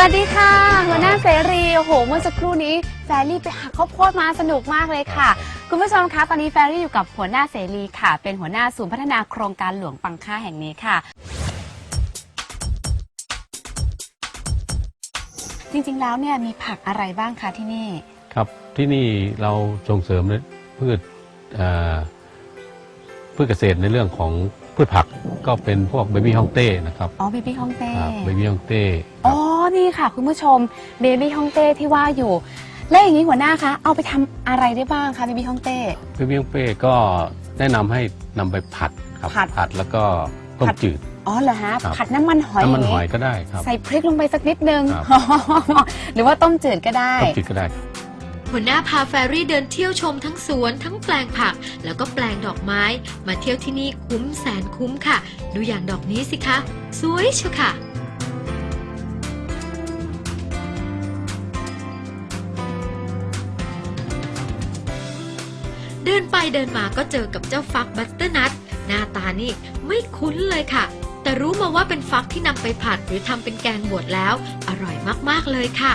วัสดีค่ะหัวหน้าเสรีโอ้โห เมื่อสักครู่นี้แฟรี่ไปหักข้าวโพดมาสนุกมากเลยค่ะ คุณผู้ชมคะตอนนี้แฟรี่อยู่กับหัวหน้าเสรีค่ะ เป็นหัวหน้าศูนย์พัฒนาโครงการหลวงปังค่าแห่งนี้ค่ะ จริงๆแล้วเนี่ยมีผักอะไรบ้างคะที่นี่ ครับที่นี่เราส่งเสริมในพืชเอ่อพืชเกษตรในเรื่องของพืชผักก็เป็นพวกเบบี้ฮองเต้นะครับอ๋อเบบี้ฮองเต้เบบี้ฮองเต้อ๋อ นี่ค่ะ คุณผู้ชมเบบี้ฮองเต้ที่ว่าอยู่ และอย่างนี้หัวหน้าคะเอาไปทำอะไรได้บ้างคะเบบี้ฮองเต้เบบี้ฮองเต้ก็แนะนำให้นำไปผัดครับผัดผัดแล้วก็ต้มผัด จืด อ๋อเหรอฮะครับ ผัดน้ำมันหอยน้ำมันางหงี้อยก็ได้ครับ ใส่พริกลงไปสักนิดนึง ครับ หรือว่าต้มจืดก็ได้ ต้มจืดก็ได้ หัวหน้าพาแฟรี่เดินเที่ยวชมทั้งสวนทั้งแปลงผัก แล้วก็แปลงดอกไม้ มาเที่ยวที่นี่คุ้มแสนคุ้มค่ะ ดูอย่างดอกนี้สิคะ สวยเชียวค่ะ นไปเดินมาก็เจอกับเจ้าฟักบัตเตอร์นัทหน้าตานี่ไม่คุ้นเลยค่ะ แต่รู้มาว่าเป็นฟักที่นำไปผัดหรือทำเป็นแกงบวชแล้ว อร่อยมาก ๆ เลยค่ะ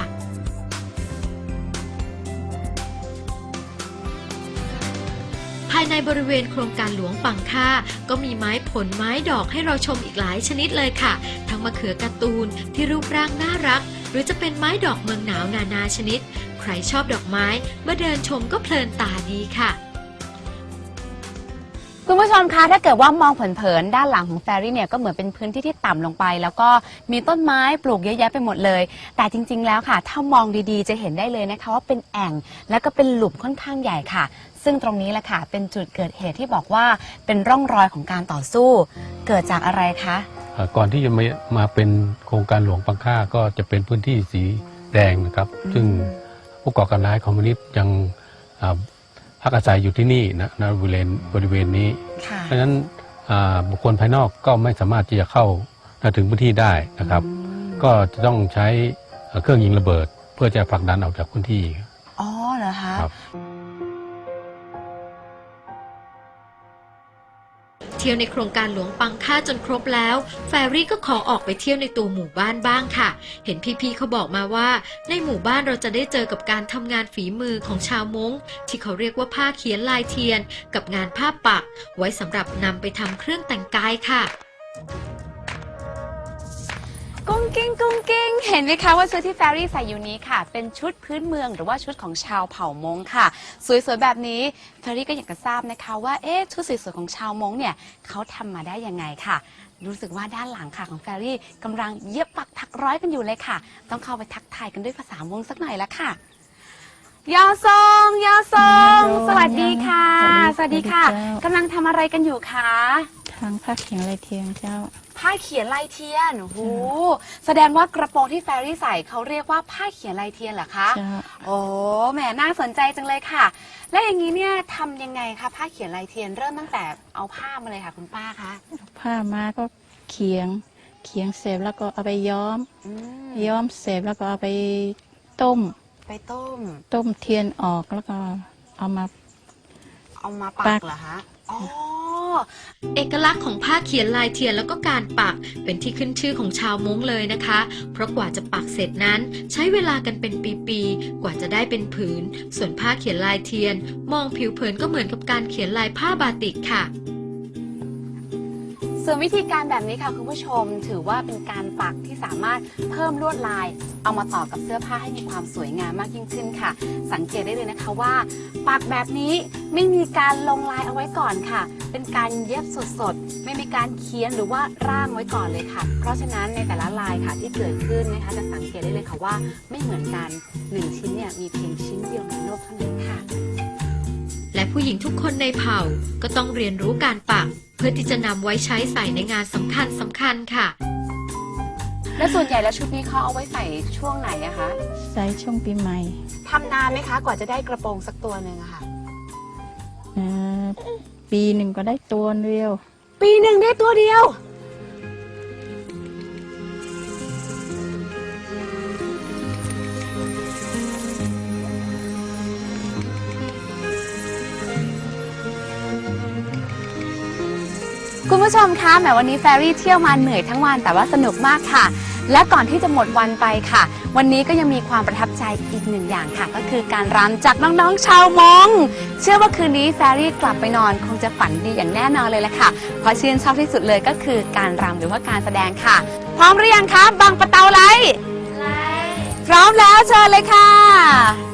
ภายในบริเวณโครงการหลวงปังค่า ก็มีไม้ผลไม้ดอกให้เราชมอีกหลายชนิดเลยค่ะ ทั้งมะเขือการ์ตูนที่รูปร่างน่ารัก หรือจะเป็นไม้ดอกเมืองหนาวนานาชนิด ใครชอบดอกไม้มาเดินชมก็เพลินตาดีค่ะ คุณผู้ชมคะถ้าเกิดว่ามองเผินๆด้านหลังของแฟรี่เนี่ยก็เหมือนเป็นพื้นที่ที่ต่ำลงไป แล้วก็มีต้นไม้ปลูกเยอะแยะไปหมดเลย แต่จริง ๆ แล้วค่ะ ถ้ามองดีๆ จะเห็นได้เลยนะคะว่าเป็นแอ่งแล้วก็เป็นหลุมค่อนข้างใหญ่ค่ะ ซึ่งตรงนี้แหละค่ะ เป็นจุดเกิดเหตุที่บอกว่าเป็นร่องรอยของการต่อสู้ เกิดจากอะไรคะเอ่อก่อนที่จะมามาเป็นโครงการหลวงปังค่าก็จะเป็นพื้นที่สีแดงนะครับอืมซึ่งผู้ก่อการร้ายคอมมิวนิสต์ยังอ่า พักอาศัยอยู่ที่นี่นะณบริเวณบริเวณนี้ ค่ะเพราะฉะนั้นอ่าบุคคลภายนอกก็ไม่สามารถที่จะเข้าถึงพื้นที่ได้นะครับอืมก็จะต้องใช้เอ่อเครื่องยิงระเบิด เพื่อจะผลักดันออกจากพื้นที่อ๋อเหรอคะ ครับ ที่ยวในโครงการหลวงปังค่าจนครบแล้ว แฟรี่ก็ขอออกไปเที่ยวในตัวหมู่บ้านบ้างค่ะ เห็นพี่ๆเขาบอกมาว่า ในหมู่บ้านเราจะได้เจอกับการทำงานฝีมือของชาวม้ง ที่เขาเรียกว่าผ้าเขียนลายเทียน กับงานผ้าปัก ไว้สำหรับนำไปทำเครื่องแต่งกายค่ะ กิ้งกุ้งกิ้งเห็นไหมคะว่าชุดที่แฟรี่ใส่อยู่นี้ค่ะ เป็นชุดพื้นเมืองหรือว่าชุดของชาวเผ่ามงค่ะ สวยๆแบบนี้แฟรี่ก็อยากจะทราบนะคะว่าเอ๊ะชุดสวยๆของชาวมงเนี่ยเขาทำมาได้ยังไงค่ะ รู้สึกว่าด้านหลังค่ะของแฟรี่กำลังเย็บปักถักร้อยกันอยู่เลยค่ะ ต้องเข้าไปทักทายกันด้วยภาษามงสักหน่อยละค่ะยอซงยอซงสวัสดีค่ะ สวัสดีค่ะสวัสดีเจ้า กำลังทำอะไรกันอยู่คะ ทางภาคเขียงไรเทียงเจ้า ผ้าเขียนลายเทียนโอ้โหแสดงว่ากระโปรงที่แฟรี่ใส่เขาเรียกว่าผ้าเขียนลายเทียนเหรอคะเจ้าโอ้แหมน่าสนใจจังเลยค่ะ และอย่างนี้เนี่ยทำยังไงคะผ้าเขียนลายเทียนเริ่มตั้งแต่เอาผ้ามาเลยค่ะคุณป้าคะผ้ามาก็เขียงเขียงเสร็จแล้วก็เอาไปย้อม อืมย้อมเสร็จแล้วก็เอาไปต้ม ไปต้ม ต้มเทียนออกแล้วก็เอามาเอามาปัปักกเหรอคะอ๋อ เอกลักษณ์ของผ้าเขียนลายเทียนแล้วก็การปักเป็นที่ขึ้นชื่อของชาวม้งเลยนะคะ เพราะกว่าจะปักเสร็จนั้น ใช้เวลากันเป็นปีๆ กว่าจะได้เป็นผืน ส่วนผ้าเขียนลายเทียน มองผิวเผินก็เหมือนกับการเขียนลายผ้าบาติกค่ะ ส่วนวิธีการแบบนี้ค่ะคุณผู้ชม ถือว่าเป็นการปักที่สามารถเพิ่มลวดลาย เอามาต่อกับเสื้อผ้าให้มีความสวยงามมากยิ่งขึ้นค่ะ สังเกตได้เลยนะคะว่า ปักแบบนี้ไม่มีการลงลายเอาไว้ก่อนค่ะ เป็นการเย็บสดๆ ไม่มีการเขียนหรือว่าร่างไว้ก่อนเลยค่ะ เพราะฉะนั้นในแต่ละลายค่ะที่เกิดขึ้นนะคะจะสังเกตได้เลยค่ะว่าไม่เหมือนกันหนึ่งชิ้นเนี่ยมีเพียงชิ้นเดียวในโลกเท่านั้นค่ะ และผู้หญิงทุกคนในเผ่าก็ต้องเรียนรู้การปัก เพื่อที่จะนำไว้ใช้ใส่ในงานสำคัญสำคัญๆค่ะ และส่วนใหญ่แล้วชุดนี้เขาเอาไว้ใส่ช่วงไหนอะคะใส่ช่วงปีใหม่ทำนานไหมคะ กว่าจะได้กระโปรงสักตัวหนึ่งอะค่ะ เอ่อปีหนึ่งก็ได้ตัวเดียว ปีหนึ่งได้ตัวเดียว คุณผู้ชมคะแหมวันนี้แฟรี่เที่ยวมาเหนื่อยทั้งวันแต่ว่าสนุกมากค่ะ และก่อนที่จะหมดวันไปค่ะ วันนี้ก็ยังมีความประทับใจอีกหนึ่งอย่างค่ะ ก็คือการรำจากน้องๆชาวมงเชื่อว่าคืนนี้แฟรี่กลับไปนอนคงจะฝันดีอย่างแน่นอนเลยแหละค่ะ เพราะชื่นชอบที่สุดเลยก็คือการรำหรือว่าการแสดงค่ะ พร้อมหรือยังคะบางปะเตาไลพร้อมแล้วเชิญเลยค่ะ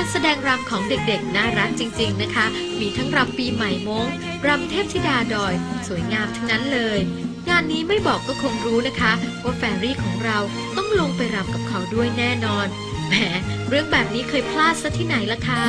การแสดงรำของเด็กๆ น่ารักจริง ๆนะคะ มีทั้งรำปีใหม่มงรำเทพธิดาดอย สวยงามทั้งนั้นเลย งานนี้ไม่บอกก็คงรู้นะคะว่าแฟรี่ของเราต้องลงไปรำกับเขาด้วยแน่นอนแหมเรื่องแบบนี้เคยพลาดซะที่ไหนล่ะคะ